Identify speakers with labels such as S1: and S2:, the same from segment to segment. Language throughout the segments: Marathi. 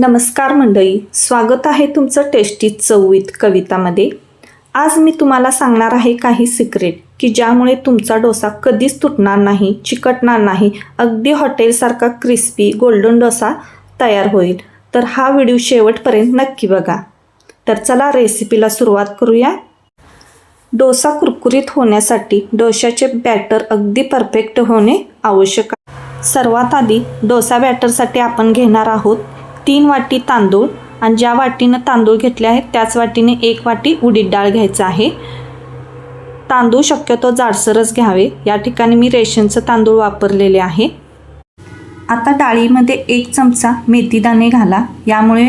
S1: नमस्कार मंडळी स्वागत आहे तुमचं टेस्टी चवीत कवितामध्ये. आज मी तुम्हाला सांगणार आहे काही सिक्रेट की ज्यामुळे तुमचा डोसा कधीच तुटणार नाही चिकटणार नाही अगदी हॉटेलसारखा क्रिस्पी गोल्डन डोसा तयार होईल. तर हा व्हिडिओ शेवटपर्यंत नक्की बघा. तर चला रेसिपीला सुरुवात करूया. डोसा कुरकुरीत होण्यासाठी डोशाचे बॅटर अगदी परफेक्ट होणे आवश्यक आहे. सर्वात आधी डोसा बॅटरसाठी आपण घेणार आहोत तीन वाटी तांदूळ आणि ज्या वाटीनं तांदूळ घेतले आहेत त्याच वाटीने एक वाटी उडीद डाळ घ्यायचं आहे. तांदूळ शक्यतो जाडसरच घ्यावे. या ठिकाणी मी रेशनचं तांदूळ वापरलेले आहे. आता डाळीमध्ये एक चमचा मेथीदाणे घाला. यामुळे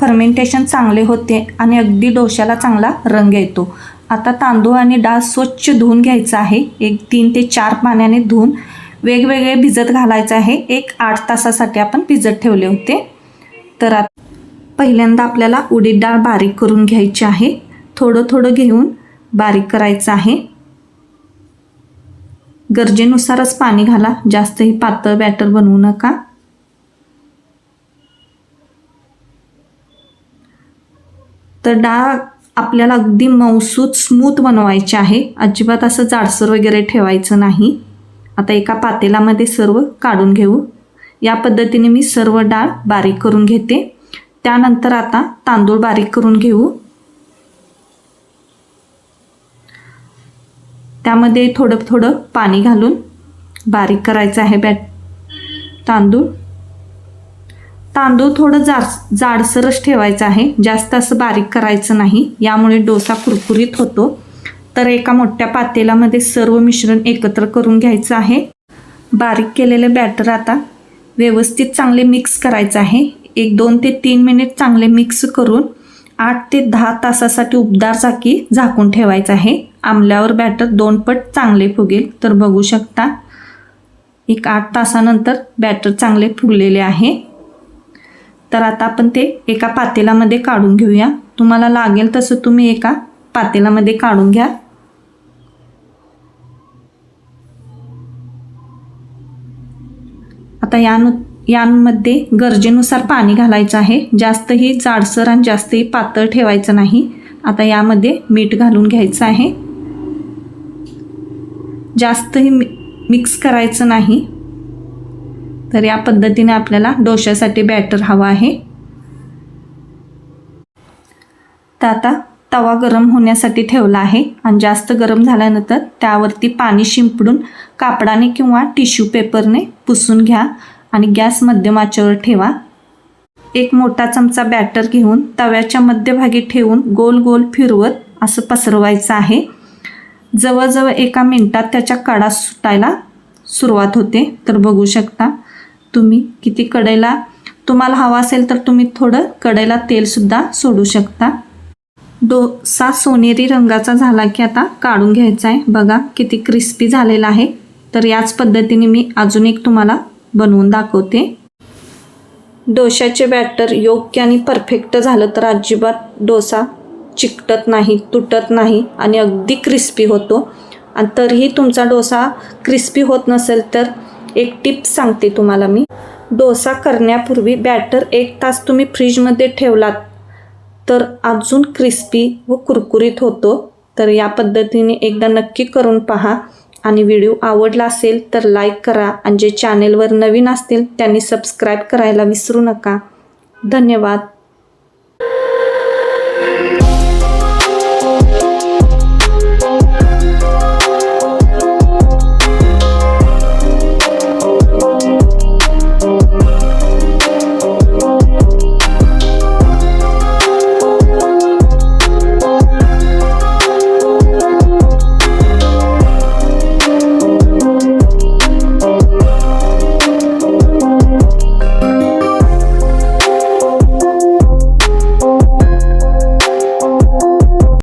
S1: फर्मेंटेशन चांगले होते आणि अगदी डोश्याला चांगला रंग येतो. आता तांदूळ आणि डाळ स्वच्छ धुवून घ्यायचा आहे. एक तीन ते चार पाण्याने धुवून वेगवेगळे भिजत घालायचं आहे. एक आठ तासासाठी आपण भिजत ठेवले होते. तर पहिल्यांदा आपल्याला उडीद डाळ बारीक करून घ्यायची आहे. थोडं थोडं घेऊन बारीक करायचं आहे. गरजेनुसारच पाणी घाला. जास्तही पातळ बॅटर बनवू नका. तर डाळ आपल्याला अगदी मऊसूत स्मूथ बनवायची आहे. अजिबात असं जाडसर वगैरे ठेवायचं नाही. आता एका पातेलामध्ये सर्व काढून घेऊ. या पद्धतीने मी सर्व डाळ बारीक करून घेते. त्यानंतर आता तांदूळ बारीक करून घेऊ. त्यामध्ये थोडं थोडं पाणी घालून बारीक करायचं आहे बॅट तांदूळ. तांदूळ थोडं जाड जाडसरच ठेवायचं आहे. जास्त असं बारीक करायचं नाही. यामुळे डोसा कुरकुरीत होतो. तर एका मोठ्या पातेल्यामध्ये सर्व मिश्रण एकत्र करून घ्यायचं आहे. बारीक केलेले बॅटर आता व्यवस्थित चांगले मिक्स करायचं आहे. एक दोन ते तीन मिनिट चांगले मिक्स करून आठ ते दहा तासासाठी उबदार चाकी झाकून ठेवायचं आहे. आंबल्यावर बॅटर दोन पट चांगले फुगेल. तर बघू शकता एक आठ तासानंतर बॅटर चांगले फुगलेले आहे. तर आता आपण ते एका पातेलामध्ये काढून घेऊया. तुम्हाला लागेल तसं तुम्ही एका पातेलामध्ये काढून घ्या. आता यानु यांमध्ये गरजेनुसार पाणी घालायचं आहे. जास्तही जाडसर आणि जास्तही पातळ ठेवायचं नाही. आता यामध्ये मीठ घालून घ्यायचं आहे. जास्तही मि मिक्स करायचं नाही. तर या पद्धतीने आपल्याला डोश्यासाठी बॅटर हवा आहे. तर आता तवा गरम होण्यासाठी ठेवला आहे. आणि जास्त गरम झाल्यानंतर त्यावरती पाणी शिंपडून कापडाने किंवा टिश्यू पेपरने पुसून घ्या आणि गॅस मध्यम आचेवर ठेवा. एक मोठा चमचा बॅटर घेऊन तव्याच्या मध्यभागी ठेवून गोल गोल फिरवत असं पसरवायचं आहे. जवळजवळ एका मिनटात त्याच्या कडा सुटायला सुरुवात होते. तर बघू शकता तुम्ही किती कडेला तुम्हाला हवा असेल तर तुम्ही थोडं कडेला तेलसुद्धा सोडू शकता. डोसा सोनेरी रंगाचा झाला की आता काढून घ्यायचा आहे बघा किती क्रिस्पी झालेला आहे. तर याच पद्धतीने मी अजून एक तुम्हाला बनवून दाखवते. डोशाचे बॅटर योग्य आणि परफेक्ट झालं तर अजिबात डोसा चिकटत नाही तुटत नाही आणि अगदी क्रिस्पी होतो. आणि तरीही तुमचा डोसा क्रिस्पी होत नसेल तर एक टिप सांगते तुम्हाला मी. डोसा करण्यापूर्वी बॅटर एक तास तुम्ही फ्रीजमध्ये ठेवलात. तर अजून क्रिस्पी व कुरकुरीत होतो. तर या पद्धतीने एकदा नक्की करून पहा. आणि व्हिडिओ आवडला असेल तर लाईक करा. आणि जे चॅनेलवर नवीन असतील त्यांनी सबस्क्राईब करायला विसरू नका. धन्यवाद.